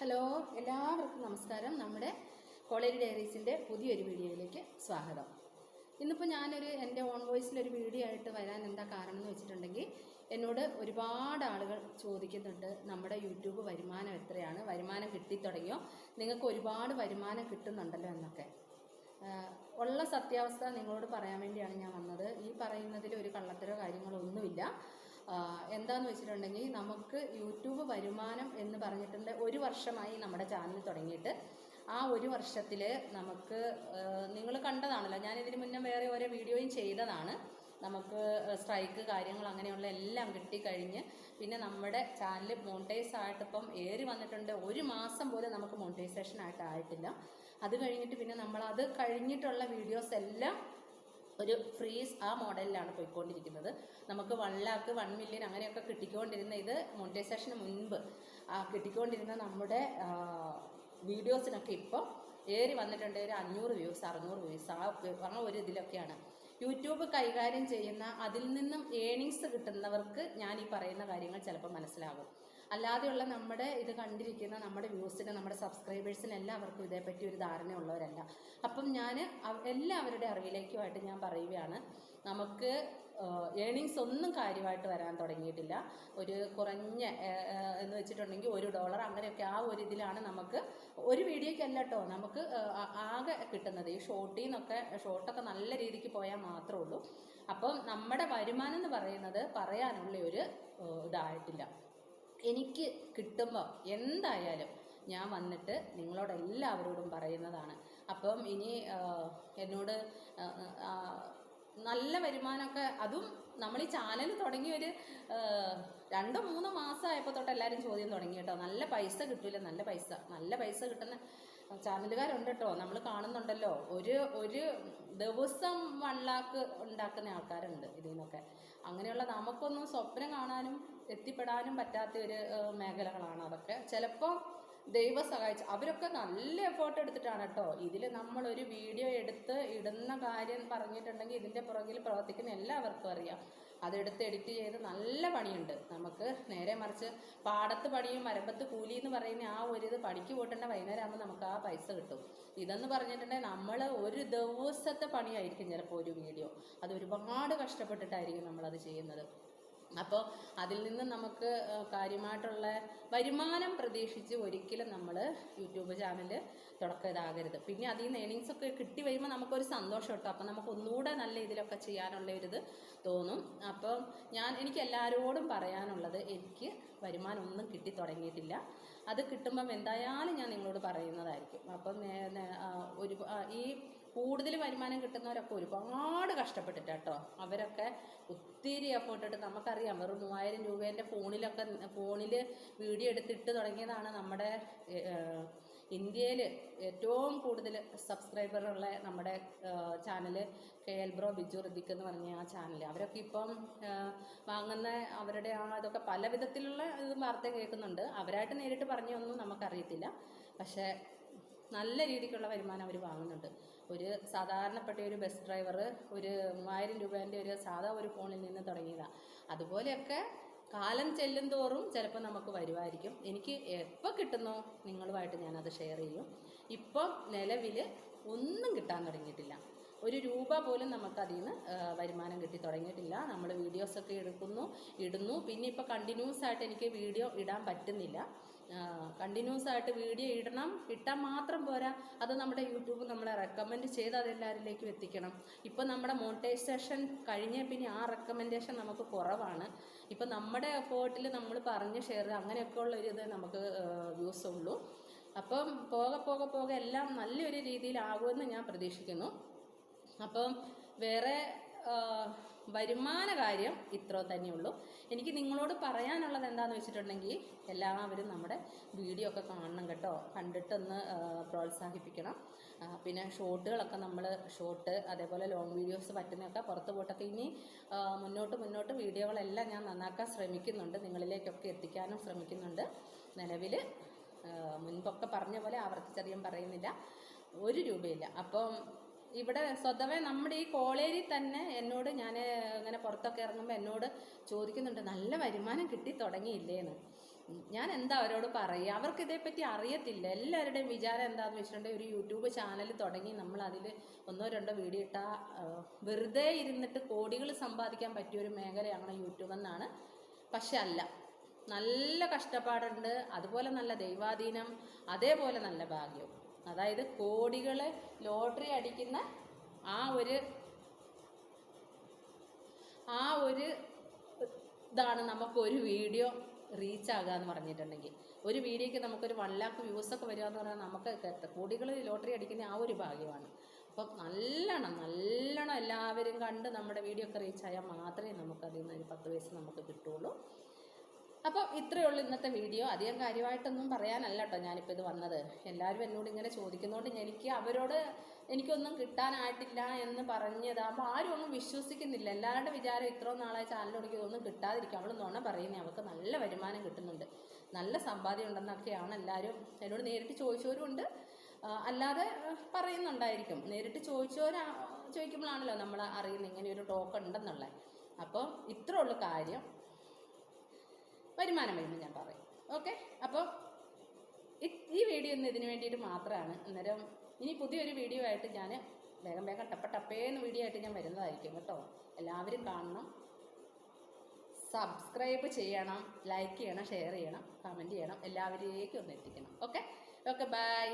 Hello എല്ലാവർക്കും നമസ്കാരം. നമ്മുടെ കോളേജ് ഡയറീസിന്റെ പുതിയൊരു വീഡിയോയിലേക്ക് സ്വാഗതം. ഇന്നിപ്പോൾ ഞാനൊരു എന്റെ ഓൺ വോയിസിലൊരു വീഡിയോ ആയിട്ട് വരാൻ എന്താ കാരണം എന്ന് വെച്ചിട്ടുണ്ടെങ്കിൽ എന്നോട് ഒരുപാട് ആളുകൾ ചോദിക്കുന്നുണ്ട് നമ്മുടെ യൂട്യൂബ് വരുമാനം എത്രയാണ്? വരുമാനം കിട്ടിത്തുടങ്ങിയോ? നിങ്ങൾക്ക് ഒരുപാട് വരുമാനം കിട്ടുന്നുണ്ടല്ലോ എന്നൊക്കെ. ഉള്ള സത്യാവസ്ഥ നിങ്ങളോട് പറയാൻ വേണ്ടിയാണ് ഞാൻ വന്നത്. ഈ പറയുന്നതിൽ ഒരു കള്ളത്തരോ കാര്യങ്ങളോ ഒന്നുമില്ല. എന്താന്ന് വെച്ചിട്ടുണ്ടെങ്കിൽ നമുക്ക് യൂട്യൂബ് വരുമാനം എന്ന് പറഞ്ഞിട്ടുണ്ട് ഒരു വർഷമായി നമ്മുടെ ചാനൽ തുടങ്ങിയിട്ട്. ആ ഒരു വർഷത്തിൽ നമുക്ക് നിങ്ങൾ കണ്ടതാണല്ലോ ഞാൻ ഇതിന് മുന്നേ വേറെ ഓരോ വീഡിയോയും ചെയ്തതാണ്. നമുക്ക് സ്ട്രൈക്ക് കാര്യങ്ങൾ അങ്ങനെയുള്ള എല്ലാം കിട്ടിക്കഴിഞ്ഞ് പിന്നെ നമ്മുടെ ചാനൽ മോണിറ്റൈസ് ആയിട്ടിപ്പം ഏറി വന്നിട്ടുണ്ട്. ഒരു മാസം പോലെ നമുക്ക് മോണിറ്റൈസേഷൻ ആയിട്ട് ആയിട്ടില്ല. അത് കഴിഞ്ഞിട്ട് പിന്നെ നമ്മൾ അത് കഴിഞ്ഞിട്ടുള്ള വീഡിയോസ് എല്ലാം ഒരു ഫ്രീസ് ആ മോഡലിലാണ് പോയിക്കൊണ്ടിരിക്കുന്നത്. നമുക്ക് വൺ ലാക്ക് വൺ മില്യൺ അങ്ങനെയൊക്കെ കിട്ടിക്കൊണ്ടിരുന്ന ഇത് മോണിറ്റൈസേഷന് മുൻപ് ആ കിട്ടിക്കൊണ്ടിരുന്ന നമ്മുടെ വീഡിയോസിനൊക്കെ ഇപ്പോൾ ഏറി വന്നിട്ടുണ്ട്. ഒരു അഞ്ഞൂറ് വ്യൂസ് അറുന്നൂറ് വ്യൂസ് ആ ആ ഒരു ഇതിലൊക്കെയാണ്. യൂട്യൂബ് കൈകാര്യം ചെയ്യുന്ന അതിൽ നിന്നും ഏണിങ്സ് കിട്ടുന്നവർക്ക് ഞാൻ ഈ പറയുന്ന കാര്യങ്ങൾ ചിലപ്പോൾ മനസ്സിലാകും. അല്ലാതെയുള്ള നമ്മുടെ ഇത് കണ്ടിരിക്കുന്ന നമ്മുടെ വ്യൂസിന് നമ്മുടെ സബ്സ്ക്രൈബേഴ്സിന് എല്ലാവർക്കും ഇതേപ്പറ്റി ഒരു ധാരണയുള്ളവരല്ല. അപ്പം ഞാൻ എല്ലാവരുടെ അറിവിലേക്കുമായിട്ട് ഞാൻ പറയുകയാണ്. നമുക്ക് ഏണിങ്സ് ഒന്നും കാര്യമായിട്ട് വരാൻ തുടങ്ങിയിട്ടില്ല. ഒരു കുറഞ്ഞ എന്ന് വെച്ചിട്ടുണ്ടെങ്കിൽ ഒരു ഡോളർ അങ്ങനെയൊക്കെ ആ ഒരു ഇതിലാണ് നമുക്ക് ഒരു വീഡിയോയ്ക്കല്ല കേട്ടോ നമുക്ക് ആകെ കിട്ടുന്നത്. ഈ ഷോർട്ടിൽ നിന്നൊക്കെ ഷോർട്ടൊക്കെ നല്ല രീതിക്ക് പോയാൽ മാത്രമേ ഉള്ളൂ. അപ്പം നമ്മുടെ വരുമാനം എന്ന് പറയുന്നത് പറയാനുള്ള ഒരു ഇതായിട്ടില്ല. എനിക്ക് കിട്ടുമ്പോൾ എന്തായാലും ഞാൻ വന്നിട്ട് നിങ്ങളോട് എല്ലാവരോടും പറയുന്നതാണ്. അപ്പം ഇനി എന്നോട് നല്ല വരുമാനമൊക്കെ അതും നമ്മൾ ഈ ചാനൽ തുടങ്ങി ഒരു രണ്ടോ മൂന്നോ മാസമായപ്പോൾ തൊട്ട് എല്ലാവരും ചോദ്യം തുടങ്ങി കേട്ടോ. നല്ല പൈസ കിട്ടില്ല നല്ല പൈസ. നല്ല പൈസ കിട്ടുന്ന ചാനലുകാരുണ്ട് കേട്ടോ നമ്മൾ കാണുന്നുണ്ടല്ലോ. ഒരു ഒരു ദിവസം വൺ ലാക്ക് ഉണ്ടാക്കുന്ന ആൾക്കാരുണ്ട് ഇതിൽ നിന്നൊക്കെ. അങ്ങനെയുള്ള നമുക്കൊന്നും സ്വപ്നം കാണാനും എത്തിപ്പെടാനും പറ്റാത്ത ഒരു മേഖലകളാണ് അതൊക്കെ. ചിലപ്പോൾ ദൈവം സഹായിച്ച് അവരൊക്കെ നല്ല എഫേർട്ട് എടുത്തിട്ടാണ് കേട്ടോ ഇതിൽ നമ്മളൊരു വീഡിയോ എടുത്ത് ഇടുന്ന കാര്യം പറഞ്ഞിട്ടുണ്ടെങ്കിൽ ഇതിന്റെ പുറകിൽ പ്രവർത്തിക്കുന്ന എല്ലാവർക്കും അറിയാം. അതെടുത്ത് എഡിറ്റ് ചെയ്ത് നല്ല പണിയുണ്ട്. നമുക്ക് നേരെ മറിച്ച് പാടത്ത് പണിയും മരമ്പത്ത് കൂലി എന്ന് പറയുന്ന ആ ഒരു ഇത് പണിക്ക് പോയിട്ടുണ്ട് വൈകുന്നേരം ആകുമ്പോൾ നമുക്ക് ആ പൈസ കിട്ടും. ഇതെന്ന് പറഞ്ഞിട്ടുണ്ടെങ്കിൽ നമ്മൾ ഒരു ദിവസത്തെ പണിയായിരിക്കും ചിലപ്പോൾ ഒരു വീഡിയോ അത് ഒരുപാട് കഷ്ടപ്പെട്ടിട്ടായിരിക്കും നമ്മളത് ചെയ്യുന്നത്. അപ്പോൾ അതിൽ നിന്ന് നമുക്ക് കാര്യമായിട്ടുള്ള വരുമാനം പ്രതീക്ഷിച്ച് ഒരിക്കലും നമ്മൾ യൂട്യൂബ് ചാനൽ തുടക്കം പിന്നെ അതിൽ നിന്ന് ഏണിങ്സ് ഒക്കെ കിട്ടി വരുമ്പോൾ നമുക്കൊരു സന്തോഷം കേട്ടോ. അപ്പം നമുക്ക് ഒന്നുകൂടെ നല്ല ഇതിലൊക്കെ ചെയ്യാനുള്ള ഒരു ഇത് തോന്നും. അപ്പോൾ ഞാൻ എനിക്ക് എല്ലാവരോടും പറയാനുള്ളത് എനിക്ക് വരുമാനം ഒന്നും കിട്ടി തുടങ്ങിയിട്ടില്ല. അത് കിട്ടുമ്പം എന്തായാലും ഞാൻ നിങ്ങളോട് പറയുന്നതായിരിക്കും. അപ്പം ഒരു ഈ കൂടുതൽ വരുമാനം കിട്ടുന്നവരൊക്കെ ഒരുപാട് കഷ്ടപ്പെട്ടിട്ട് കേട്ടോ അവരൊക്കെ ഒത്തിരി എഫേർട്ട് ഇട്ട് നമുക്കറിയാം വെറും മൂവായിരം രൂപേന്റെ ഫോണിലൊക്കെ ഫോണിൽ വീഡിയോ എടുത്തിട്ട് തുടങ്ങിയതാണ് നമ്മുടെ ഇന്ത്യയിൽ ഏറ്റവും കൂടുതൽ സബ്സ്ക്രൈബറുള്ള നമ്മുടെ channel K L bro Biju Hrithik എന്ന് പറഞ്ഞ ആ ചാനൽ അവരൊക്കെ ഇപ്പം വാങ്ങുന്ന അവരുടെ ആ ഇതൊക്കെ പല വിധത്തിലുള്ള ഇത് വാർത്ത കേൾക്കുന്നുണ്ട്. അവരായിട്ട് നേരിട്ട് പറഞ്ഞൊന്നും നമുക്കറിയത്തില്ല. പക്ഷേ നല്ല രീതിക്കുള്ള വരുമാനം അവർ വാങ്ങുന്നുണ്ട്. ഒരു സാധാരണപ്പെട്ട ഒരു ബസ് ഡ്രൈവർ ഒരു മൂവായിരം രൂപേന്റെ ഒരു സാധാ ഒരു ഫോണിൽ നിന്ന് തുടങ്ങിയതാണ് അതുപോലെയൊക്കെ കാലം ചെല്ലും തോറും ചിലപ്പോൾ നമുക്ക് വരുമായിരിക്കും എനിക്ക് എപ്പോൾ കിട്ടുന്നോ നിങ്ങളുമായിട്ട് ഞാനത് ഷെയർ ചെയ്യും. ഇപ്പം നിലവിൽ ഒന്നും കിട്ടാൻ തുടങ്ങിയിട്ടില്ല. ഒരു രൂപ പോലും നമുക്കതിൽ നിന്ന് വരുമാനം കിട്ടി തുടങ്ങിയിട്ടില്ല. നമ്മൾ വീഡിയോസൊക്കെ എടുക്കുന്നു ഇടുന്നു. പിന്നെ ഇപ്പോൾ കണ്ടിന്യൂസ് ആയിട്ട് എനിക്ക് വീഡിയോ ഇടാൻ പറ്റുന്നില്ല. കണ്ടിന്യൂസ് ആയിട്ട് വീഡിയോ ഇടണം. ഇട്ടാൽ മാത്രം പോരാ. അത് നമ്മുടെ യൂട്യൂബ് നമ്മളെ റെക്കമെൻഡ് ചെയ്ത് അതെല്ലാവരിലേക്കും എത്തിക്കണം. ഇപ്പോൾ നമ്മുടെ മോണിറ്റൈസേഷൻ കഴിഞ്ഞ പിന്നെ ആ റെക്കമെൻഡേഷൻ നമുക്ക് കുറവാണ്. ഇപ്പം നമ്മുടെ എഫേർട്ടിൽ നമ്മൾ പറഞ്ഞ് ഷെയർ അങ്ങനെയൊക്കെ ഉള്ള ഒരു ഇത് നമുക്ക് വ്യൂസ് ഉള്ളൂ. അപ്പം പോകെ പോകെ പോകെ എല്ലാം നല്ലൊരു രീതിയിലാകുമെന്ന് ഞാൻ പ്രതീക്ഷിക്കുന്നു. അപ്പം വേറെ വരുമാന കാര്യം ഇത്ര തന്നെയുള്ളൂ എനിക്ക് നിങ്ങളോട് പറയാനുള്ളത് എന്താണെന്ന് വെച്ചിട്ടുണ്ടെങ്കിൽ എല്ലാവരും നമ്മുടെ വീഡിയോ ഒക്കെ കാണണം കേട്ടോ. കണ്ടിട്ടൊന്ന് പ്രോത്സാഹിപ്പിക്കണം. പിന്നെ ഷോർട്ടുകളൊക്കെ നമ്മൾ ഷോർട്ട് അതേപോലെ ലോങ് വീഡിയോസ് പറ്റുന്നതൊക്കെ പുറത്ത് പോയിട്ടൊക്കെ ഇനി മുന്നോട്ട് മുന്നോട്ട് വീഡിയോകളെല്ലാം ഞാൻ നന്നാക്കാൻ ശ്രമിക്കുന്നുണ്ട്. നിങ്ങളിലേക്കൊക്കെ എത്തിക്കാനും ശ്രമിക്കുന്നുണ്ട്. നിലവിൽ മുൻപൊക്കെ പറഞ്ഞ പോലെ ആവർത്തിച്ചറിയാൻ പറയുന്നില്ല. ഒരു രൂപയില്ല. അപ്പം ഇവിടെ സ്വതവേ നമ്മുടെ ഈ കോളേജിൽ തന്നെ എന്നോട് ഞാൻ അങ്ങനെ പുറത്തൊക്കെ ഇറങ്ങുമ്പോൾ എന്നോട് ചോദിക്കുന്നുണ്ട് നല്ല വരുമാനം കിട്ടി തുടങ്ങിയില്ലേന്ന്. ഞാൻ എന്താ അവരോട് പറയുക അവർക്ക് ഇതേപ്പറ്റി അറിയത്തില്ല. എല്ലാവരുടെയും വിചാരം എന്താണെന്ന് വെച്ചിട്ടുണ്ടെങ്കിൽ ഒരു യൂട്യൂബ് ചാനൽ തുടങ്ങി നമ്മൾ അതിൽ ഒന്നോ രണ്ടോ വീഡിയോ ഇട്ടാൽ വെറുതെ ഇരുന്നിട്ട് കോടികൾ സമ്പാദിക്കാൻ പറ്റിയ ഒരു മേഖലയാണ് യൂട്യൂബ് എന്നാണ്. പക്ഷെ അല്ല നല്ല കഷ്ടപ്പാടുണ്ട് അതുപോലെ നല്ല ദൈവാധീനം അതേപോലെ നല്ല ഭാഗ്യവും അതായത് കോടികളെ ലോട്ടറി അടിക്കുന്ന ആ ഒരു ആ ഒരു ഇതാണ് നമുക്ക് ഒരു വീഡിയോ റീച്ച് ആകുക എന്ന് പറഞ്ഞിട്ടുണ്ടെങ്കിൽ. ഒരു വീഡിയോയ്ക്ക് നമുക്കൊരു വൺ ലാക്ക് വ്യൂസ് ഒക്കെ വരിക എന്ന് പറഞ്ഞാൽ നമുക്ക് കോടികൾ ലോട്ടറി അടിക്കുന്ന ആ ഒരു ഭാഗ്യമാണ്. അപ്പം നല്ലോണം നല്ലോണം എല്ലാവരും കണ്ട് നമ്മുടെ വീഡിയോ ഒക്കെ റീച്ച് ആയാൽ മാത്രമേ നമുക്ക് അതിൽ നിന്ന് ഒരു പത്ത് പൈസ നമുക്ക് കിട്ടുള്ളൂ. അപ്പോൾ ഇത്രയേ ഉള്ളൂ ഇന്നത്തെ വീഡിയോ. അധികം കാര്യമായിട്ടൊന്നും പറയാനല്ല കേട്ടോ ഞാനിപ്പോൾ ഇത് വന്നത്. എല്ലാവരും എന്നോട് ഇങ്ങനെ ചോദിക്കുന്നതുകൊണ്ട് എനിക്ക് അവരോട് എനിക്കൊന്നും കിട്ടാനായിട്ടില്ല എന്ന് പറഞ്ഞതാകുമ്പോൾ ആരും ഒന്നും വിശ്വസിക്കുന്നില്ല. എല്ലാവരുടെ വിചാരം ഇത്രയും നാളായി തുടങ്ങി ഇതൊന്നും കിട്ടാതിരിക്കും. അവൾ നുണ പറയുന്നത് അവൾക്ക് നല്ല വരുമാനം കിട്ടുന്നുണ്ട്. നല്ല സമ്പാദ്യം ഉണ്ടെന്നൊക്കെയാണ് എല്ലാവരും എന്നോട് നേരിട്ട് ചോദിച്ചവരുമുണ്ട് അല്ലാതെ പറയുന്നുണ്ടായിരിക്കും. നേരിട്ട് ചോദിച്ചവരാ ചോദിക്കുമ്പോഴാണല്ലോ നമ്മൾ അറിയുന്നത് ഇങ്ങനെ ഒരു ടോക്ക് ഉണ്ടെന്നുള്ളത് അപ്പോൾ ഇത്രേ ഉള്ളൂ കാര്യം. വരുമാനം വരുമ്പോൾ ഞാൻ പറയും. ഓക്കെ അപ്പോൾ ഈ വീഡിയോ ഒന്ന് ഇതിന് വേണ്ടിയിട്ട് മാത്രമാണ്. അന്നേരം ഇനി പുതിയൊരു വീഡിയോ ആയിട്ട് ഞാൻ വേഗം വേഗം ടപ്പ ടപ്പേന്ന് വീഡിയോ ആയിട്ട് ഞാൻ വരുന്നതായിരിക്കും കേട്ടോ. എല്ലാവരും കാണണം. സബ്സ്ക്രൈബ് ചെയ്യണം ലൈക്ക് ചെയ്യണം ഷെയർ ചെയ്യണം കമന്റ് ചെയ്യണം. എല്ലാവരിലേക്കും ഒന്ന് എത്തിക്കണം. Okay okay bye